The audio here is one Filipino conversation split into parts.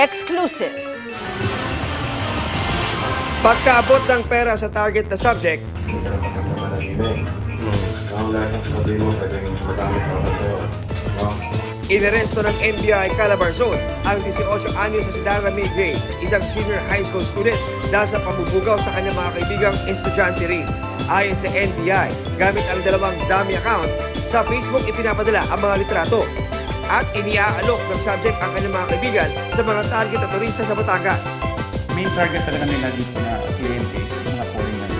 Exclusive. Pagkaabot ng pera sa target na subject? Inaresto ng NBI Calabar Zone ang 18 anyos na si Dara May Gray, isang senior high school student dahil sa pambubugaw sa kanyang mga kaibigang estudyante rin. Ayon sa NBI, gamit ang dalawang dummy account, sa Facebook ipinapadala ang mga litrato at iniaalok ng subject ang kanyang mga kaibigan sa mga target na turista sa Batangas. main target talaga nila dito na kliyente is mga foreigner.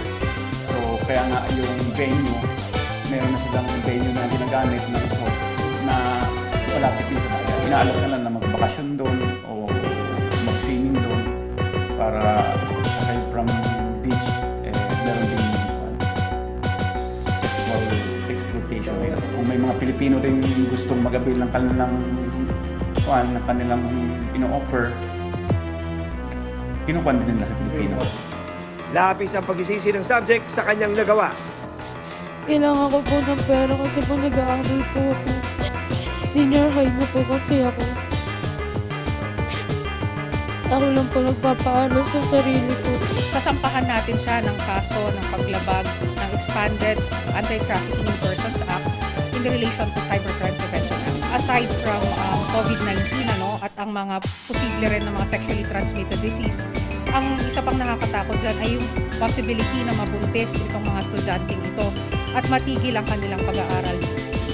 So, kaya nga yung venue, meron na silang venue na ginagamit na resort na malapit din sa dagat. Inaalok na lang na magbakasyon doon o mag-swimming doon para may mga Pilipino din gustong mag-avail ng kanilang kuan, ng kanilang ino-offer, kinukuha din nila sa Pilipino. Labis ang pagsisisi ng subject sa kanyang nagawa. Kailangan ko po ng pera kasi po nag-aaral po ako. Senior high na po kasi ako. Ako lang po nagpapaaral sa sarili ko. sasampahan natin siya ng kaso ng paglabag ng Expanded Anti-Trafficking Act in relation to Cybercrime Prevention. Aside from um, COVID-19 ano, at ang mga posible rin ng mga sexually transmitted disease, ang isa pang nakakatakot dyan ay yung possibility na mabuntis itong mga estudyanteng ito at matigil ang kanilang pag-aaral.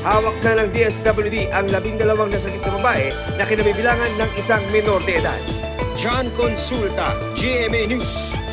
Hawak na ng DSWD ang labing dalawang nasakit na babae na kinabibilangan ng isang minor de edad. John Consulta, GMA News.